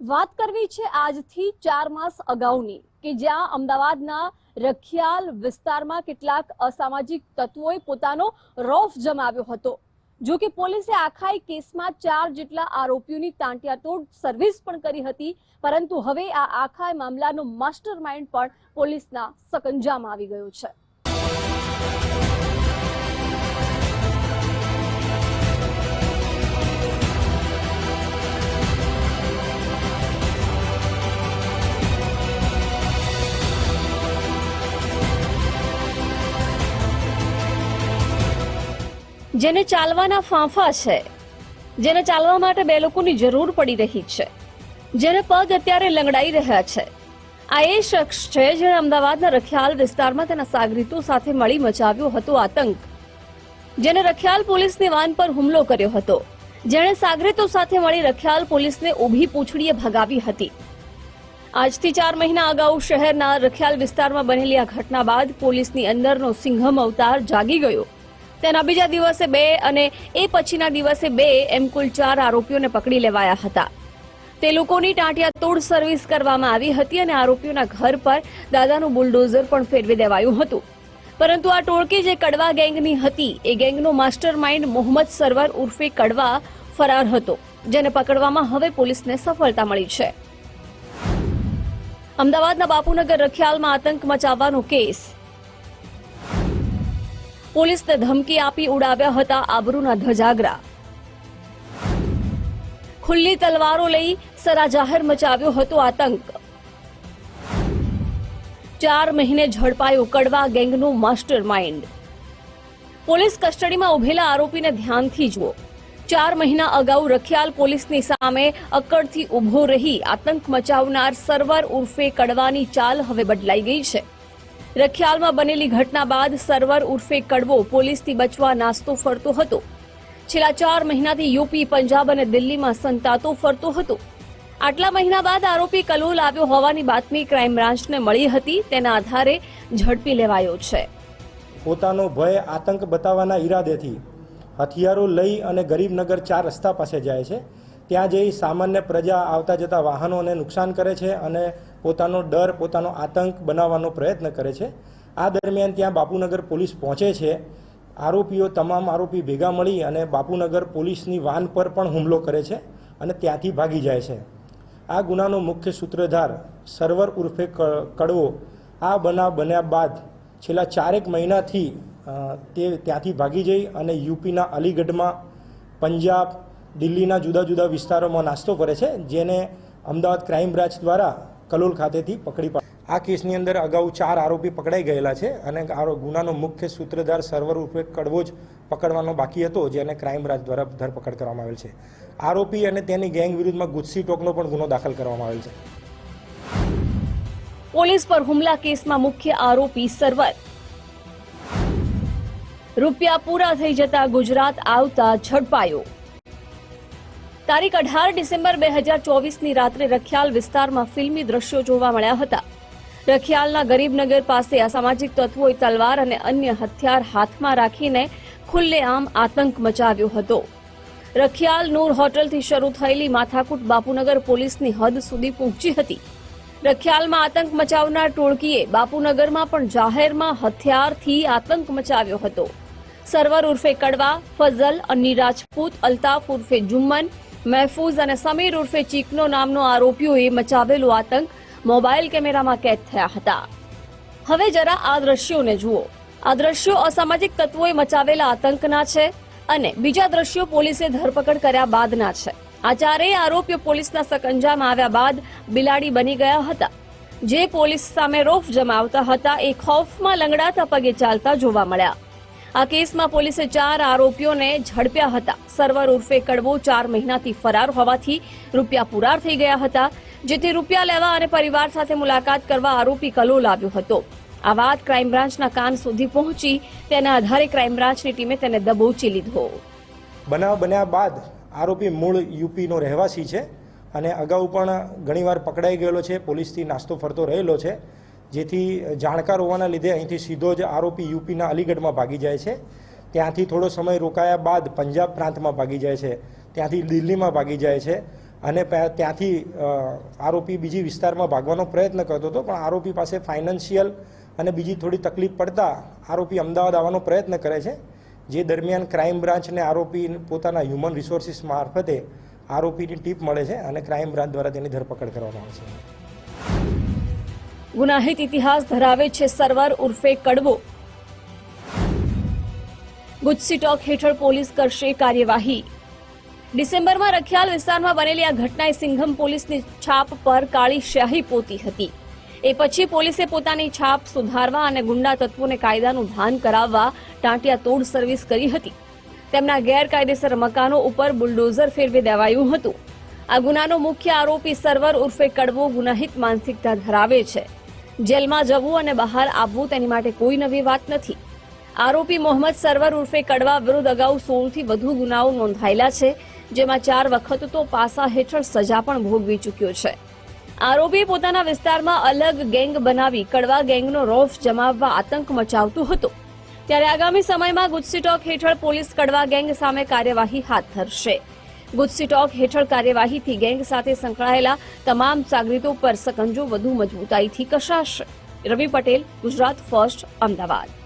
વાત કરવી છે આજથી ચાર માસ અગાઉની, કે જ્યાં અમદાવાદના રખિયાલ વિસ્તારમાં કેટલાક અસામાજિક તત્વોએ પોતાનો રોફ જમાવ્યો હતો. જો કે પોલીસે આખા કેસમાં ચાર જેટલા આરોપીઓની તાંટિયાતોડ સર્વિસ પણ કરી હતી, પરંતુ હવે આ આખા મામલાનો માસ્ટર માઇન્ડ પણ પોલીસના સકંજામાં આવી ગયો છે. જેને ચાલવાના ફાંફા છે. જેને ચાલવા માટે બે લોકોની જરૂર પડી રહી છે. જેને પગ અત્યારે લંગડાઈ રહ્યા છે. આ એ શખ્સ છે જેણે અમદાવાદના રખિયાલ વિસ્તારમાં તેના સાગરીતો સાથે મળી મચાવ્યો હતો આતંક. જેને રખિયાલ પોલીસની વાન પર હુમલો કર્યો હતો. જેણે સાગરીતો સાથે મળી રખિયાલ પોલીસને ઊભી પૂંછડીએ ભગાવી હતી. આજથી ચાર મહિના અગાઉ શહેરના રખિયાલ વિસ્તારમાં બનેલી આ ઘટના બાદ પોલીસની અંદરનો સિંઘમ અવતાર જાગી ગયો. તેના બીજા દિવસે બે અને એ પછીના દિવસે બે એમ કુલ ચાર આરોપીઓને પકડી લેવાયા હતા. તે લોકોની ટાંટિયા તોડ સર્વિસ કરવામાં આવી હતી અને આરોપીઓના ઘર પર દાદાનું બુલડોઝર પણ ફેરવી દેવાયું હતું. પરંતુ આ ટોળકી જે કડવા ગેંગની હતી, એ ગેંગનો માસ્ટર માઇન્ડ મોહમ્મદ સરવર ઉર્ફે કડવા ફરાર હતો, જેને પકડવામાં હવે પોલીસને સફળતા મળી છે. અમદાવાદના બાપુનગર રખિયાલમાં આતંક મચાવવાનો કેસ પોલીસને ધમકી આપી ઉડાવ્યા હતા આબરૂના ધજાગરા. ખુલ્લી તલવારો લઈ સરા જાહેર મચાવ્યો હતો આતંક. ચાર મહિને ઝડપાયો કડવા ગેંગનો માસ્ટર માઇન્ડ પોલીસ કસ્ટડીમાં ઉભેલા આરોપીને ધ્યાનથી જુઓ. ચાર મહિના અગાઉ રખિયાલ પોલીસની સામે અક્કડથી ઊભો રહી આતંક મચાવનાર સરવર ઉર્ફે કડવાની ચાલ હવે બદલાઈ ગઈ છે. રખિયાલમાં બનેલી ઘટના બાદ સરવર ઉર્ફે કડવો પોલીસથી બચવા નાસ્તો ફરતો હતો. છેલ્લા ચાર મહિનાથી યુપી, પંજાબ અને દિલ્હીમાં સંતાતો ફરતો હતો. આટલા મહિના બાદ આરોપી કલોલ આવ્યો હોવાની બાતમી ક્રાઇમ બ્રાન્ચને મળી હતી. તેના આધારે ઝડપી લેવાયો છે. પોતાનો ભય, આતંક બતાવવાના ઈરાદેથી હથિયારો લઈ અને ગરીબનગર ચાર રસ્તા પાસે જાય છે. ત્યાં જઈ સામાન્ય પ્રજા આવતા જતા વાહનોને નુકસાન કરે છે અને પોતાનો ડર, પોતાનો આતંક બનાવવાનો પ્રયત્ન કરે છે. આ દરમિયાન ત્યાં બાપુનગર પોલીસ પહોંચે છે. આરોપીઓ તમામ આરોપી ભેગા મળી અને બાપુનગર પોલીસની વાન પર પણ હુમલો કરે છે અને ત્યાંથી ભાગી જાય છે. આ ગુનાનો મુખ્ય સૂત્રધાર સર્વર ઉર્ફે કડવો આ બનાવ બન્યા બાદ છેલ્લા ચારેક મહિનાથી તે ત્યાંથી ભાગી જઈ અને યુપીના અલીગઢમાં પંજાબ, દિલ્હીના જુદા જુદા વિસ્તારોમાં નાસ્તો કરે છે, જેને અમદાવાદ ક્રાઇમ બ્રાન્ચ દ્વારા કલોલ ખાતેથી પકડી પાડી આ કેસની અંદર અગાઉ ચાર આરોપી પકડાઈ ગયેલા છે અને ગુનાનો મુખ્ય સૂત્રધાર સર્વર રૂપે કડવો જ પકડવાનો બાકી હતો જેને ક્રાઇમ દ્વારા ધરપકડ કરવામાં આવેલ છે. આરોપી અને તેની ગેંગ વિરુદ્ધમાં ગુસ્સી ટોકનો પણ ગુનો દાખલ કરવામાં આવેલ છે. પોલીસ પર હુમલા કેસમાં મુખ્ય આરોપી સર્વર. રૂપિયા પૂરા થઈ જતા ગુજરાત આવતા ઝડપાયો. તારીખ અઢાર ડિસેમ્બર બે હજાર ચોવીસની રાત્રે રખિયાલ વિસ્તારમાં ફિલ્મી દ્રશ્યો જોવા મળ્યા હતા. રખિયાલના ગરીબનગર પાસે અસામાજિક તત્વોએ તલવાર અને અન્ય હથિયાર હાથમાં રાખીને ખુલ્લેઆમ આતંક મચાવ્યો હતો. રખિયાલ નૂર હોટલથી શરૂ થયેલી માથાકૂટ બાપુનગર પોલીસની હદ સુધી પહોંચી હતી. રખિયાલમાં આતંક મચાવનાર ટોળકીએ બાપુનગરમાં પણ જાહેરમાં હથિયારથી આતંક મચાવ્યો હતો. સરવર ઉર્ફે કડવા, ફઝલ અન્ની રાજપૂત અલ્તાફ ઉર્ફે જુમ્મન મહેફૂઝ અને સમીર ઉર્ફે ચીકનો નામનો આરોપીઓએ મચાવેલો આતંક મોબાઈલ કેમેરામાં કેદ થયા હતા. હવે જરા આ દ્રશ્યોને જુઓ. આ દ્રશ્યો અસામાજિક તત્વોએ મચાવેલા આતંકના છે અને બીજા દ્રશ્યો પોલીસે ધરપકડ કર્યા બાદના છે. આ ચારેય આરોપીઓ પોલીસના સકંજામાં આવ્યા બાદ બિલાડી બની ગયા હતા. જે પોલીસ સામે રોફ જમાવતા હતા, એ ખૌફમાં લંગડાતા પગે ચાલતા જોવા મળ્યા. આ કેસમાં પોલીસે ચાર આરોપીઓને ઝડપ્યા હતા. સર્વર ઉર્ફે કડવો ચાર મહિનાથી ફરાર હોવાથી રૂપિયા પુરાર થઈ ગયા હતા, જેથી રૂપિયા લેવા અને પરિવાર સાથે મુલાકાત કરવા આરોપી કલો લાવ્યો હતો. આ વાત ક્રાઇમ બ્રાન્ચના કાન સુધી પહોંચી, તેના આધારે ક્રાઇમ બ્રાન્ચની ટીમે તેને દબોચી લીધો. બનાવ બન્યા બાદ આરોપી મૂળ યુપીનો રહેવાસી છે અને અગાઉ પણ ઘણીવાર પકડાઈ ગયેલો છે, પોલીસથી નાસ્તો ફરતો રહેલો છે. જેથી જાણકાર હોવાના લીધે અહીંથી સીધો જ આરોપી યુપીના અલીગઢમાં ભાગી જાય છે. ત્યાંથી થોડો સમય રોકાયા બાદ પંજાબ પ્રાંતમાં ભાગી જાય છે. ત્યાંથી દિલ્હીમાં ભાગી જાય છે અને ત્યાંથી આરોપી બીજી વિસ્તારમાં ભાગવાનો પ્રયત્ન કરતો હતો, પણ આરોપી પાસે ફાઇનાન્શિયલ અને બીજી થોડી તકલીફ પડતા આરોપી અમદાવાદ આવવાનો પ્રયત્ન કરે છે, જે દરમિયાન ક્રાઇમ બ્રાન્ચને આરોપી પોતાના હ્યુમન રિસોર્સિસ મારફતે આરોપીની ટીપ મળે છે અને ક્રાઇમ બ્રાન્ચ દ્વારા તેની ધરપકડ કરવામાં આવે છે. ગુનાહિત ઇતિહાસ ધરાવે છે સરવર ઉર્ફે કડવો. ગુજસી ટોક હેઠળ પોલીસ કરશે કાર્યવાહી. ડિસેમ્બરમાં રખિયાલ વિસ્તારમાં બનેલી આ ઘટનાએ સિંઘમ પોલીસની છાપ પર કાળી શાહી પોતી હતી. એ પછી પોલીસે પોતાની છાપ સુધારવા અને ગુંડા તત્વોને કાયદાનું ભાન કરાવવા ટાંટિયા તોડ સર્વિસ કરી હતી. તેમના ગેરકાયદેસર મકાનો ઉપર બુલડોઝર ફેરવી દેવાયું હતું. આ ગુનાનો મુખ્ય આરોપી સર્વર ઉર્ફે કડવો ગુનાહિત માનસિકતા ધરાવે છે. જેલમાં જવું અને બહાર આવવું તેની માટે કોઈ નવી વાત નથી. આરોપી મોહમ્મદ સરવર ઉર્ફે કડવા વિરુદ્ધ અગાઉ સોળથી વધુ ગુનાઓ નોંધાયેલા છે, જેમાં ચાર વખત તો પાસા હેઠળ સજા પણ ભોગવી ચૂક્યો છે. આરોપીએ પોતાના વિસ્તારમાં અલગ ગેંગ બનાવી કડવા ગેંગનો રોફ જમાવવા આતંક મચાવતો હતો. ત્યારે આગામી સમયમાં ગુજસીટોક હેઠળ પોલીસ કડવા ગેંગ સામે કાર્યવાહી હાથ ધરશે. ગુજસી ટોક હેઠળ કાર્યવાહીથી ગેંગ સાથે સંકળાયેલા તમામ સાગરીતો પર સકંજો વધુ મજબૂતાઈથી કશાશે. રવિ પટેલ, ગુજરાત ફર્સ્ટ, અમદાવાદ.